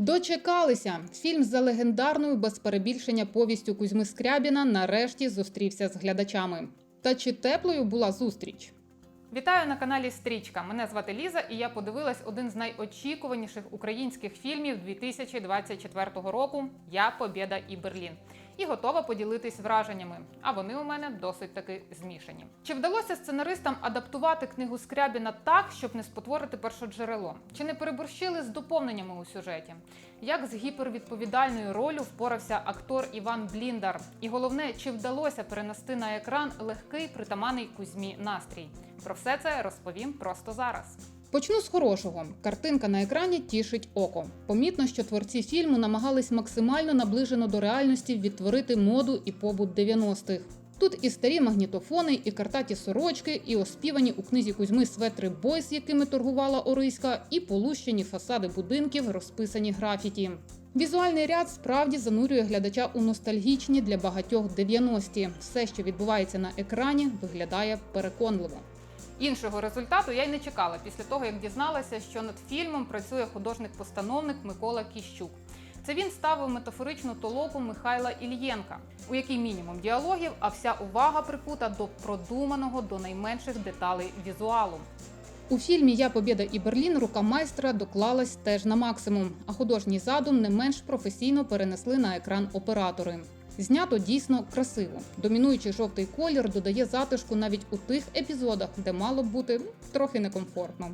Дочекалися. Фільм за легендарною без перебільшення повістю Кузьми Скрябіна нарешті зустрівся з глядачами. Та чи теплою була зустріч? Вітаю на каналі Стрічка. Мене звати Ліза, і я подивилась один з найочікуваніших українських фільмів 2024 року Я Побєда і Берлін. І готова поділитись враженнями. А вони у мене досить таки змішані. Чи вдалося сценаристам адаптувати книгу Скрябіна так, щоб не спотворити першоджерело? Чи не переборщили з доповненнями у сюжеті? Як з гіпервідповідальною ролью впорався актор Іван Бліндар? І головне, чи вдалося перенести на екран легкий притаманний Кузьмі настрій? Про все це розповім просто зараз. Почну з хорошого. Картинка на екрані тішить око. Помітно, що творці фільму намагались максимально наближено до реальності відтворити моду і побут 90-х. Тут і старі магнітофони, і картаті сорочки, і оспівані у книзі Кузьми светри бойс, якими торгувала Ориська, і полущені фасади будинків, розписані графіті. Візуальний ряд справді занурює глядача у ностальгічні для багатьох 90-ті. Все, що відбувається на екрані, виглядає переконливо. Іншого результату я й не чекала після того, як дізналася, що над фільмом працює художник-постановник Микола Кіщук. Це він ставив метафоричну толоку Михайла Ільєнка, у якій мінімум діалогів, а вся увага прикута до продуманого до найменших деталей візуалу. У фільмі Я Побєда і Берлін рука майстра доклалась теж на максимум, а художній задум не менш професійно перенесли на екран оператори. Знято дійсно красиво. Домінуючий жовтий колір додає затишку навіть у тих епізодах, де мало б бути трохи некомфортно.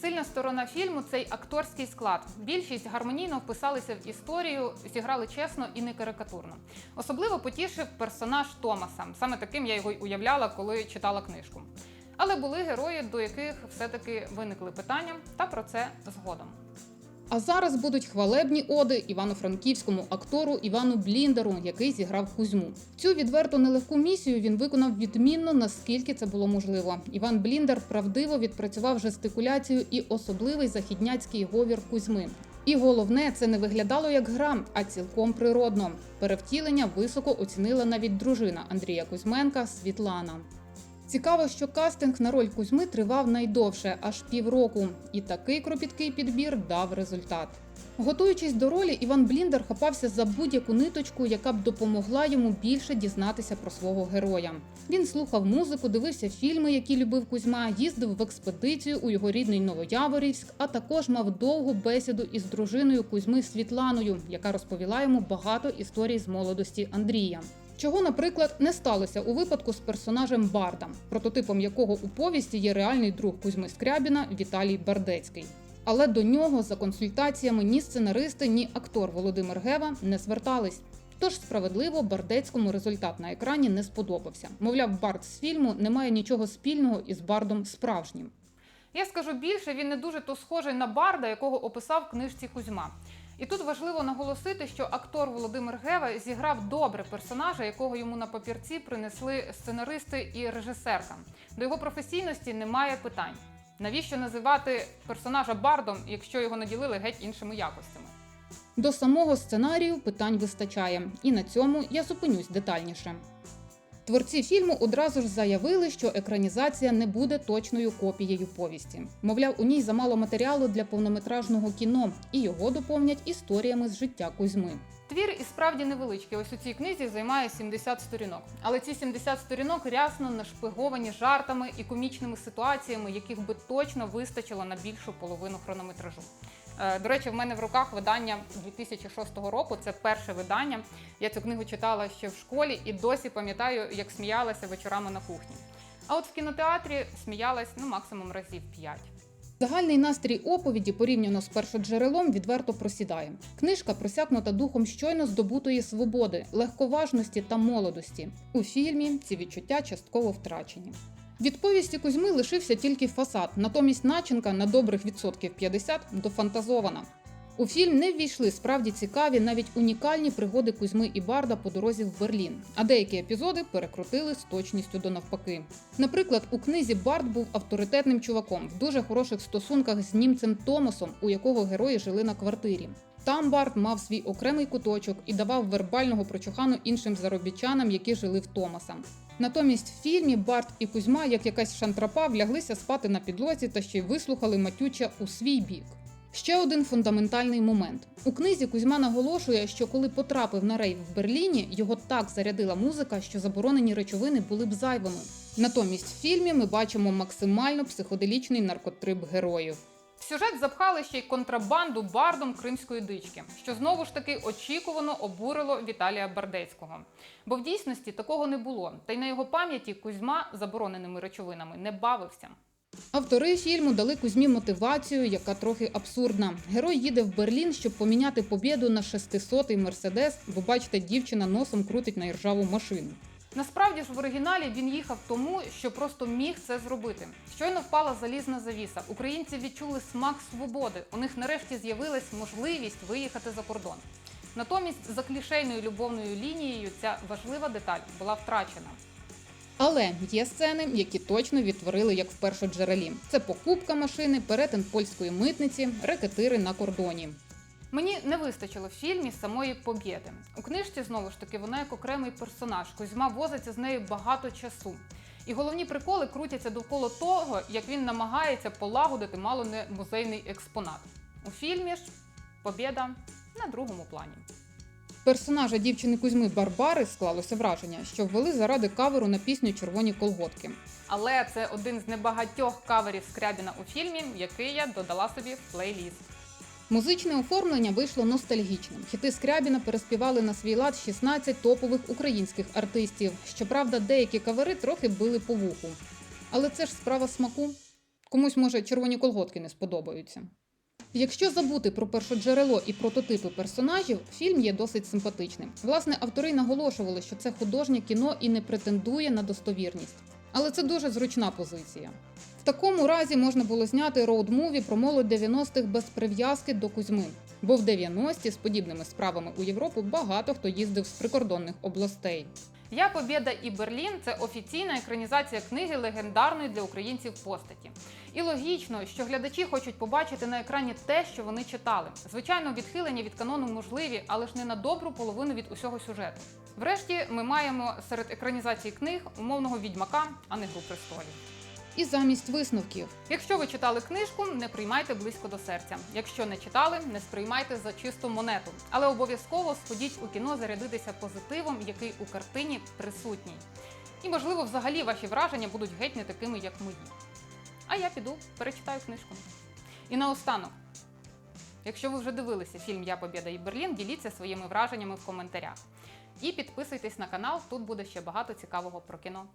Сильна сторона фільму цей акторський склад. Більшість гармонійно вписалися в історію, зіграли чесно і не карикатурно. Особливо потішив персонаж Томаса. Саме таким я його й уявляла, коли читала книжку. Але були герої, до яких все-таки виникли питання, та про це згодом. А зараз будуть хвалебні оди івано-франківському актору Івану Бліндеру, який зіграв Кузьму. Цю відверто нелегку місію він виконав відмінно, наскільки це було можливо. Іван Бліндер правдиво відпрацював жестикуляцію і особливий західняцький говір Кузьми. І головне, це не виглядало як гра, а цілком природно. Перевтілення високо оцінила навіть дружина Андрія Кузьменка Світлана. Цікаво, що кастинг на роль Кузьми тривав найдовше аж півроку, і такий кропіткий підбір дав результат. Готуючись до ролі, Іван Бліндер хапався за будь-яку ниточку, яка б допомогла йому більше дізнатися про свого героя. Він слухав музику, дивився фільми, які любив Кузьма, їздив в експедицію у його рідний Новояворівськ, а також мав довгу бесіду із дружиною Кузьми Світланою, яка розповіла йому багато історій з молодості Андрія. Чого, наприклад, не сталося у випадку з персонажем Барда, прототипом якого у повісті є реальний друг Кузьми Скрябіна Віталій Бардецький. Але до нього за консультаціями ні сценаристи, ні актор Володимир Гева не звертались. Тож справедливо Бардецькому результат на екрані не сподобався. Мовляв, Бард з фільму не має нічого спільного із Бардом справжнім. Я скажу більше, він не дуже то схожий на барда, якого описав в книжці Кузьма. І тут важливо наголосити, що актор Володимир Гева зіграв добре персонажа, якого йому на папірці принесли сценаристи і режисерка. До його професійності немає питань. Навіщо називати персонажа бардом, якщо його наділили геть іншими якостями? До самого сценарію питань вистачає, і на цьому я зупинюсь детальніше. Творці фільму одразу ж заявили, що екранізація не буде точною копією повісті. Мовляв, у ній замало матеріалу для повнометражного кіно, і його доповнять історіями з життя Кузьми. Твір і справді невеличкий. Ось у цій книзі займає 70 сторінок. Але ці 70 сторінок рясно нашпиговані жартами і комічними ситуаціями, яких би точно вистачило на більшу половину хронометражу. Е, До речі, в мене в руках видання 2006 року. Це перше видання. Я цю книгу читала ще в школі і досі пам'ятаю, як сміялася вечорами на кухні. А от в кінотеатрі сміялась ну максимум разів 5. Загальний настрій оповіді порівняно з першоджерелом відверто просідає. Книжка просякнута духом щойно здобутої свободи, легковажності та молодості. У фільмі ці відчуття частково втрачені. Від повісті Кузьми лишився тільки фасад, натомість начинка на добрих відсотків 50 дофантазована. У фільм не ввійшли справді цікаві, навіть унікальні пригоди Кузьми і Барда по дорозі в Берлін, а деякі епізоди перекрутили з точністю до навпаки. Наприклад, у книзі Бард був авторитетним чуваком в дуже хороших стосунках з німцем Томасом, у якого герої жили на квартирі. Там Барт мав свій окремий куточок і давав вербального прочухану іншим заробітчанам, які жили в Томаса. Натомість в фільмі Барт і Кузьма, як якась шантрапа, вляглися спати на підлозі та ще й вислухали матюча у свій бік. Ще один фундаментальний момент. У книзі Кузьма наголошує, що коли потрапив на рейв в Берліні, його так зарядила музика, що заборонені речовини були б зайвими. Натомість в фільмі ми бачимо максимально психоделічний наркотрип героїв. В сюжет запхали ще й контрабанду бардом кримської дички, що знову ж таки очікувано обурило Віталія Бардецького. Бо в дійсності такого не було, та й на його пам'яті Кузьма забороненими речовинами не бавився. Автори фільму дали Кузьмі мотивацію, яка трохи абсурдна. Герой їде в Берлін, щоб поміняти побєду на 600-й мерседес, бо бачите, дівчина носом крутить на іржаву машину. Насправді ж в оригіналі він їхав тому, що просто міг це зробити. Щойно впала залізна завіса. Українці відчули смак свободи. У них нарешті з'явилась можливість виїхати за кордон. Натомість за клішейною любовною лінією ця важлива деталь була втрачена. Але є сцени, які точно відтворили як в першоджерелі. Це покупка машини, перетин польської митниці, рекетири на кордоні. Мені не вистачило в фільмі самої побєди. У книжці знову ж таки вона як окремий персонаж. Кузьма возиться з нею багато часу. І головні приколи крутяться довкола того, як він намагається полагодити мало не музейний експонат. У фільмі ж побєда на другому плані. Персонажа дівчини Кузьми Барбари склалося враження, що ввели заради каверу на пісню Червоні колготки. Але це один з небагатьох каверів Скрябіна у фільмі, який я додала собі в плейліст. Музичне оформлення вийшло ностальгічним. Хіти Скрябіна переспівали на свій лад 16 топових українських артистів. Щоправда, деякі кавери трохи били по вуху. Але це ж справа смаку. Комусь, може, червоні колготки не сподобаються. Якщо забути про першоджерело і прототипи персонажів, фільм є досить симпатичним. Власне, автори наголошували, що це художнє кіно і не претендує на достовірність. Але це дуже зручна позиція. В такому разі можна було зняти роуд-муві про молодь 90-х без прив'язки до Кузьми. Бо в 90-ті з подібними справами у Європу багато хто їздив з прикордонних областей. Я Побєда і Берлін це офіційна екранізація книги легендарної для українців постаті. І логічно, що глядачі хочуть побачити на екрані те, що вони читали. Звичайно, відхилення від канону можливі, але ж не на добру половину від усього сюжету. Врешті ми маємо серед екранізацій книг умовного відьмака, а не гру престолів. І замість висновків Якщо ви читали книжку, не приймайте близько до серця. Якщо не читали, не сприймайте за чисту монету. Але обов'язково сходіть у кіно зарядитися позитивом, який у картині присутній. І, можливо, взагалі ваші враження будуть геть не такими, як мої. А я піду, перечитаю книжку. І наостанок, якщо ви вже дивилися фільм Я Побєда і Берлін, діліться своїми враженнями в коментарях. І підписуйтесь на канал, тут буде ще багато цікавого про кіно.